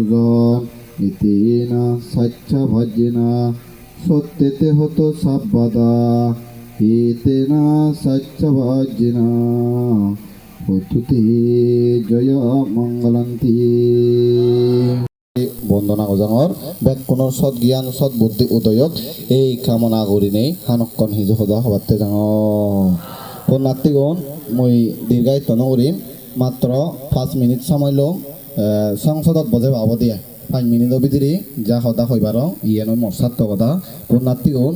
বর্জন ইতিনা সচ্ছা ভজিনা সত্যতে হতো সাব্বাদা হিতেনা সচ্ছা ভজিনা হতুতে জয় মঙ্গলন্তি। বন্দনা গজাঙৰ বেককুণৰ সৎ জ্ঞান সৎ বুদ্ধি উদয়ক এই কামনা কৰি নেই হানকণ সিজু সদা সবাতে যাওঁ নাতিগুণ মই দীৰ্ঘায়িত নকৰিম মাত্ৰ পাঁচ মিনিট সময় এ, সংসদত বজে পাব দিয়ে পাঁচ মিনিটৰ ভিতৰি যা সদা হইবাৰ ইয়ে নয় মোৰ ছাত্ৰ কথা। নাতিগুণ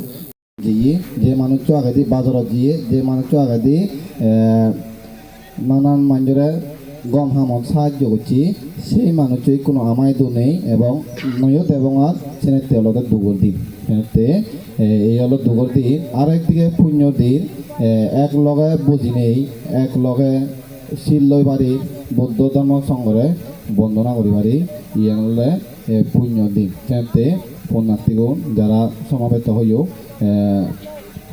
যিয়ে, যে মানুষটো আগেদি বাজারত দিয়ে যে মানুষটো আগেদি নানান মানুষেরা গম হামত সাহায্য করছি সেই মানুষই কোনো আমায়দও নেই এবং নয়ত এবং আর সেনেতে হলো দুগর দিন সেনেতে এই হলো দুগর দিন আর একদিকে পুণ্য দিন এক লগে বুঝি নেই, এক লগে শিল লই বাড়ি বৌদ্ধ ধর্ম সংঘরে বন্দনা করি বাড়ি ইয়ে হলে এ, পুণ্য দিন। সেনেতে পুণ্যার্থীগণ যারা সমাবেত হইও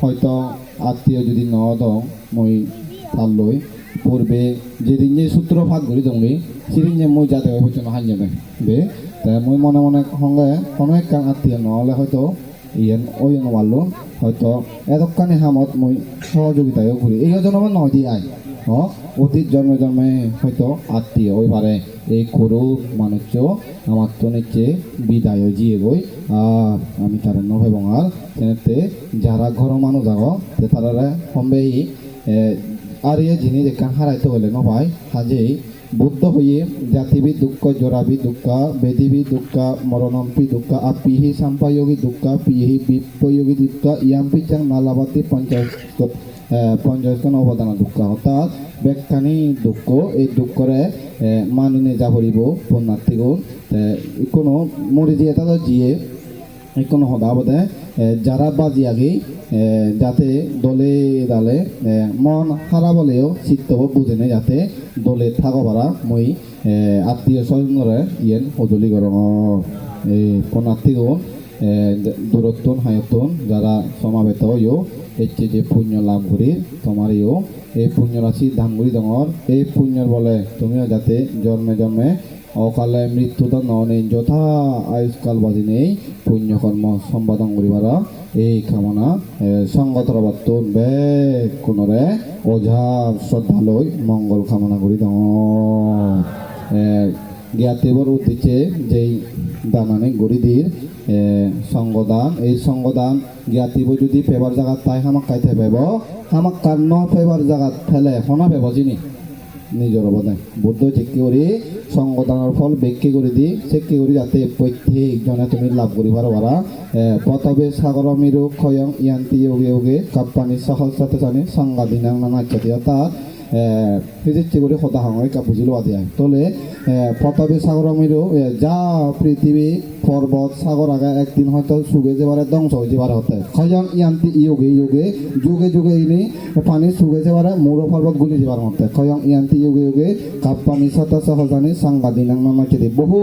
হয়তো আত্মীয় যদি ন দং মই লই পূর্বে যেদিন যে সূত্র ভাগ করি দংলি সেদিন যে মই যাতে হয়তো হান যাবে বে তাই মই মনে মনে সঙ্গে কোনো এক আত্মীয় নহলে হয়তো ইয়ান ওই পারল হয়তো এতখানি হামত মই সহযোগিতায়ও করি। এই জন্ম নহয় দিয়ে আই। হ অতীত জন্মে জন্মে হয়তো আত্মীয়, ওই পারে এই করু মানুষ আমার তো নিচে বিদায় জিয়ে গই আর আমি তার নভে বঙাল তেনেতে যারা ঘর মানুষ আগ, তে তারা সম্বেই আর ইয়ে জিনিস এখান হারাইতে হলে নভাই, হাজেই বুদ্ধ হইয়ে জাতিবি দুঃখ, জরাবি দুঃখ, বেদিবি দুঃখ, মরণম্পি দুঃখ, আপিহি সাম্পায়োগী দুঃখ, পিহি বিপয়োগী দুঃখ, ইয়াম্পি চাং নালাবাতি পঞ্চাশ। পঞ্চাশখন অৱদান দুঃখ। অৰ্থাৎ বেগখানি দুঃখ, এই দুঃখৰে মানি নেজা ভৰিব পুণ্যাৰ্থী গুণ কোনো মৰি দিয়ে তাতে যিয়ে কোনো সদাবতে যারা বাজি আগে যাতে দলে দালে মন হারাবলেও চিত্তব বুঝে নেই যাতে দলে থাকো পারা মই আত্মীয় স্বজনরে ইয়েন সজুলি গরম এই পনার্থী গুণ দূরত্বন হায়তন যারা সমাবেত হইও এচ্ছে যে পুণ্য লাভ করি তোমারইও। এই পুণ্য রাশি ধান করি এই পুণ্যর বলে তুমিও যাতে জন্মে জন্মে অকালে মৃত্যুটা ননেই যথা আয়ুষ্কাল বাজি নেই পুণ্য কর্ম সম্পাদন করিবার এই কামনা। এ, সংগতর বার্তন বে কোনরে ওঝা শ্রদ্ধালয় মঙ্গল কামনা করি জ্ঞাতিবর উদ্দেশ্যে যেই দানানে গরিদির সঙ্গদান এই সঙ্গদান জ্ঞাতিব যদি পেবার জায়গাত তাই হামাক খাইতে পেব হামাক কার ন পেবার জায়গাত ফেলে হনা পেব জিনি নিজের অবদান বুদ্ধ চেকি কৰি সংগঠনৰ ফল ব্যক্তি কৰি দি চেকি কৰি যাতে প্ৰত্যেকজনে তুমি লাভ কৰিব পাৰা। পতবে সাগৰ মিৰু ক্ষয়ং ইয়ান্তি যোগে যোগে, কাপ্পানি সাথে জানি সংগা দিনাং নানা ইত্যাদি অৰ্থাৎ ফিজিচ্ছি কৰি সদা সংগ্ৰহ বুজি লোৱা দিয়া। তলে পতবে সাগৰ মিৰু এ, যা পৃথিৱী পর্বত সাগর আগা একদিন হয়তো সুগে যাবারে ধ্বংস হয়ে যাবার হতে। খয়ং ইয়ান্তি ইয়োগে ইয়োগে যুগে যুগে ইনি পানি সুগে যাবারে মুরো পর্বত গুলি যাবার মতে খয়ং ইয়ান্তি ইয়োগে ইয়োগে কাপ সাতা সহজানি সাংবাদিনাং নামা কেটে বহু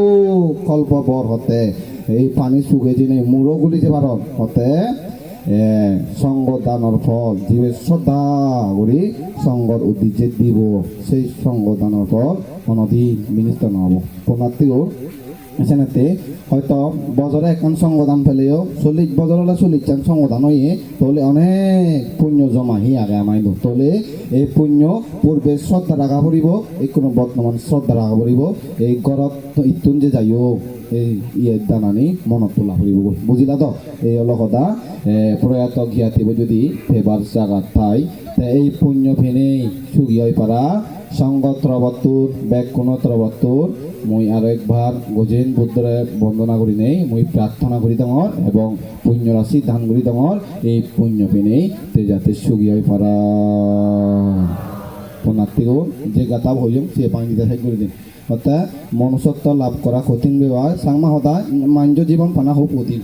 কল্প বর হতে এই পানি সুগে যিনি মুরো গুলি যাবার হতে। সঙ্গ দানৰ ফল, জীবের শ্রদ্ধা করি, সঙ্গর উদ্দেশ্যে দিব, সেই সঙ্গ দানৰ ফল কোনোদিন বিনিষ্ট নহ'ব পুনাত্তিও সেনাতে হয়তো বছরে এখন সংগদান পেলেও চল্লিশ বছর হলে চল্লিশ জন সংগদান হয়ে তাহলে অনেক পুণ্য জমা হি আগে আমায় তাহলে এই পুণ্য পূর্বে শ্রদ্ধা রাখা পড়িব এই কোনো বর্তমান শ্রদ্ধা রাখা পড়িব, এই গরত ইতুন যে যাইও, এই ইয়ে দানানি মনত তোলা পড়িব বুঝিলা তো? এই হলো কথা প্রয়াত জ্ঞাতিব যদি ফেবার জাগাত ঠাই তে এই পুণ্য ফেনেই সুগিয়াই পারা সংগত্রবত্তুর ব্যাগ মই আৰু একবাৰ গজেন বুদ্ধৰে বন্দনা কৰি নেই, মই প্ৰাৰ্থনা কৰি ডাঙৰ এবং পুণ্য ৰাশি দান কৰি ডাঙৰ এই পুণ্য পিনেই তে যাতে সুগিয়াই পাৰা পুনাত্তিও যে গাতা হইম সে পাঙ্গিতে শেষ করে দিন। অর্থাৎ মনুষ্যত্ব লাভ করা কঠিন ব্যবহার, সাংমা হতা মাঞ্জ জীবন পানা হোক কঠিন।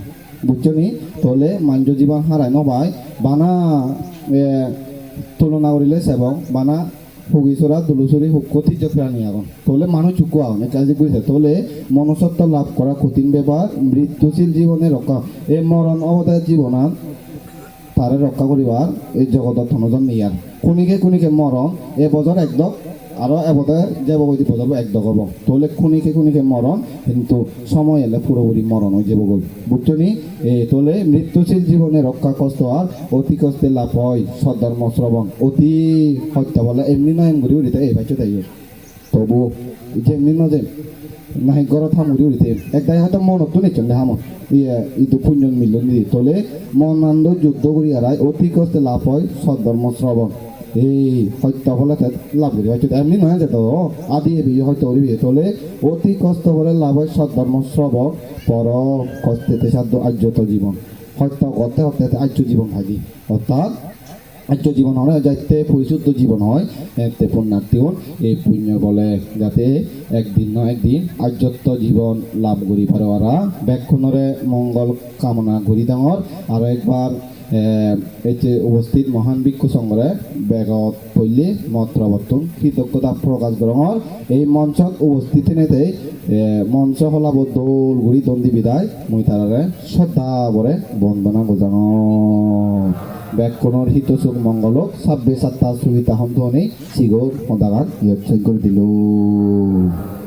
বুঝছ নি? তাহলে মাঞ্জ জীবন হারায় নবাই, বানা তুলনা করিলে সেবং, বানা হুগিছরা দুলুচুরি কঠিন যে প্রাণী এখন তাহলে মানুষ চুকু আহন কাজে বুঝছে তাহলে মনসত্ব লাভ করা কঠিন ব্যবহার মৃত্যুশীল জীবনে রক্ষা এই মরণ অবতার জীবনাত তারে রক্ষা করিবার এই জগতত ধনজন নিয়ার কোনিকে কোনিকে মরণ এ বছর একদম আরও এবতে যাব কই দিব যাব এক দগব তোলে খুনিকে খুনিকে মরণ, কিন্তু সময় এলে পুরোপুরি মরণ হয়ে যাব গই বুঝছ নি এ তোলে মৃত্যুশীল জীবনে রক্ষা কষ্ট আর অতি কষ্টে লাভ হয় সদ্ধর্ম শ্রবণ। অতি হত্যা বলে এমনি নয় এম ঘুরি উড়িতে এই ভাইছো তাই তবু যেমনি ন যে নাহি ঘৰত সামৰি উঠিছে একদাই হাতে মনতো নিচন দে হামত ইয়ে ইটো পুণ্য মিলন নিদি তোলে মনান্দ যুদ্ধ কৰি হাৰাই অতি কষ্টে লাভ হয় সদ্ধৰ্ম শ্ৰৱণ এই সত্য ফলে লাভ কৰি হয়তো এমনি নহয় যে তো, আদি এবি সত্য কৰিবি তোলে অতি কষ্ট ফলে লাভ হয় সদ্ধৰ্ম শ্ৰৱণ পর কষ্টেতে সাধ্য আর্যত জীবন। সত্য করতে করতে আর্য জীবন থাকি অর্থাৎ আর্য জীবন হয় যাতে পরিশুদ্ধ জীবন হয়, এতে পুণ্যার্থী হন। এই পুণ্য বলে যাতে একদিন না একদিন আর্যত্ব জীবন লাভ করি। পারে ওরা ব্যাক্ষণরে মঙ্গল কামনা করি ডাঙর আর একবার যে উপস্থিত মহান ভিক্ষু সংঘরে বেগত পল্লী মত প্রবর্তন কৃতজ্ঞতা প্রকাশ গ্রহণ এই মঞ্চত উপস্থিত নেতে মঞ্চ হলাব দোল ঘুরি দণ্ডি বিদায় মই তারারে শ্রদ্ধা বরে বন্দনা গোজানো ব্যাকরণৰ হিতচুক মংগলক ছাব্বিছ সাতটা সুবিধা সন্তুহনি চিগৰ সদাগাত ইয়ত কৰি দিলোঁ।